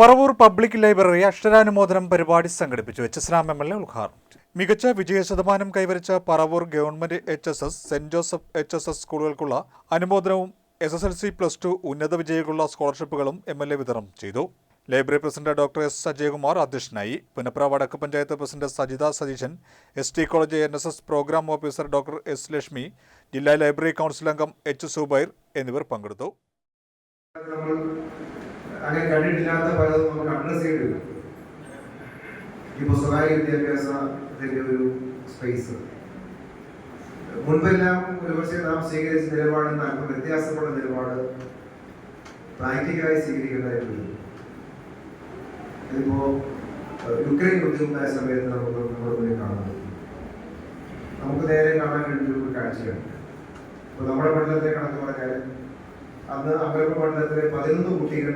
Paravur public library അക്ഷരാനുമോദനം പരിപാടി സംഘടിപ്പിച്ചു. H S Ram M L A ഉദ്ഘാടനം. മികച്ച വിജയ ശതമാനം കൈവരിച്ച Paravur government H S S Saint Joseph H S S സ്കൂളുകൾക്കുള്ള അനുമോദനവും S S L C plus two ഉന്നത വിജയികളുള്ള സ്കോളർഷിപ്പുകളും എം എൽ എ വിതരണം ചെയ്തു. Library president doctor S Ajayakumar അധ്യക്ഷനായി. Punnapra Vadakku panchayat president Sajitha Satheeshan S T college N S S programme officer doctor S Lakshmi ജില്ലാ library council അംഗം H Zubair എന്നിവർ പങ്കെടുത്തു. അങ്ങനെ കണ്ടിട്ടില്ലാത്ത പലതും നമുക്ക് അഡ്രസ് ചെയ്യേണ്ടി വരും ഇപ്പോൾ സ്വകാര്യ വിദ്യാഭ്യാസത്തിന്റെ ഒരു സ്പേസ് മുൻപെല്ലാം ഒരുപക്ഷെ നാം സ്വീകരിച്ച നിലപാടിൽ നിന്ന് അല്പം വ്യത്യാസപ്പെട്ട നിലപാട് പ്രാക്ടിക്കലായി സ്വീകരിക്കേണ്ടതായിട്ടുണ്ട്. ഇപ്പോ ഇതിപ്പോ യുക്രൈൻ യുദ്ധമുണ്ടായ സമയത്ത് നമുക്ക് നമ്മുടെ മുന്നിൽ കാണുന്നത്. നമുക്ക് നേരെ കാണാൻ കഴിഞ്ഞ ഒരു കാഴ്ചയാണ് ഇപ്പൊ നമ്മുടെ മണ്ഡലത്തെ കണക്ക് പറഞ്ഞാൽ അന്ന് അമ്പലപ്പ മണ്ഡലത്തിലെ പതിനൊന്ന് കുട്ടികൾ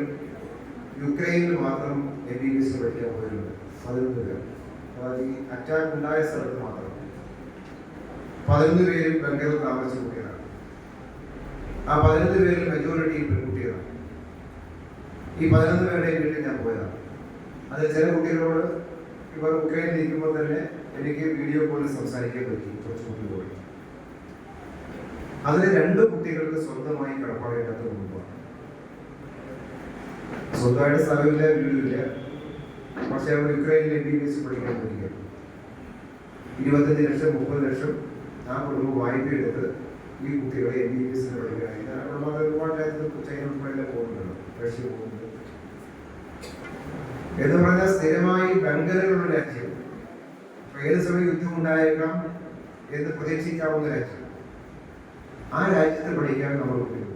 യുക്രൈനിൽ മാത്രം എം ബി ബി എസ് പഠിക്കാൻ പോയിട്ടുണ്ട് പതിനൊന്ന് പേർ. അതായത് ഈ അറ്റാക്ക് ഉണ്ടായ സ്ഥലത്ത് മാത്രം. പതിനൊന്ന് പേരും ബംഗറിൽ താമസിച്ച കുട്ടികളാണ് ആ പതിനൊന്ന് പേരിൽ മെജോറിറ്റി പെൺകുട്ടികളാണ് ഈ പതിനൊന്ന് പേരുടെയും വീട്ടിൽ ഞാൻ പോയതാണ്. അത് ചില കുട്ടികളോട് ഇവർ ഉക്രൈനിൽ നിൽക്കുമ്പോൾ തന്നെ എനിക്ക് വീഡിയോ കോളിൽ സംസാരിക്കാൻ പറ്റി. കുറച്ച് കുട്ടികളോട് അതിൽ രണ്ട് കുട്ടികൾക്ക് സ്വന്തമായി കടപ്പാടില്ലാത്ത കുടുംബമാണ്. സ്വന്തമായിട്ട് സ്ഥലമില്ല വീടില്ല പക്ഷെ അവർ യുക്രൈനിൽ എം ബി ബി എസ് പഠിക്കാൻ പോയിരിക്കുന്നു ഇരുപത്തഞ്ച് ലക്ഷം മുപ്പത് ലക്ഷം ആ കുടുംബം വായ്പ എടുത്ത് ഈ കുട്ടികളെ എം ബി ബി അവിടെ അത് ഒരുപാട് ചൈന ഉൾപ്പെടെ പോകുന്നുണ്ട്. റഷ്യ പോകുന്നുണ്ട്. എന്ന് പറഞ്ഞാൽ സ്ഥിരമായി ബംഗലുള്ള രാജ്യം ഏത് സമയം യുദ്ധം ഉണ്ടായേക്കാം എന്ന് പ്രതീക്ഷിക്കാവുന്ന രാജ്യം. ആ രാജ്യത്ത് പഠിക്കാൻ നമ്മൾ കുട്ടികൾ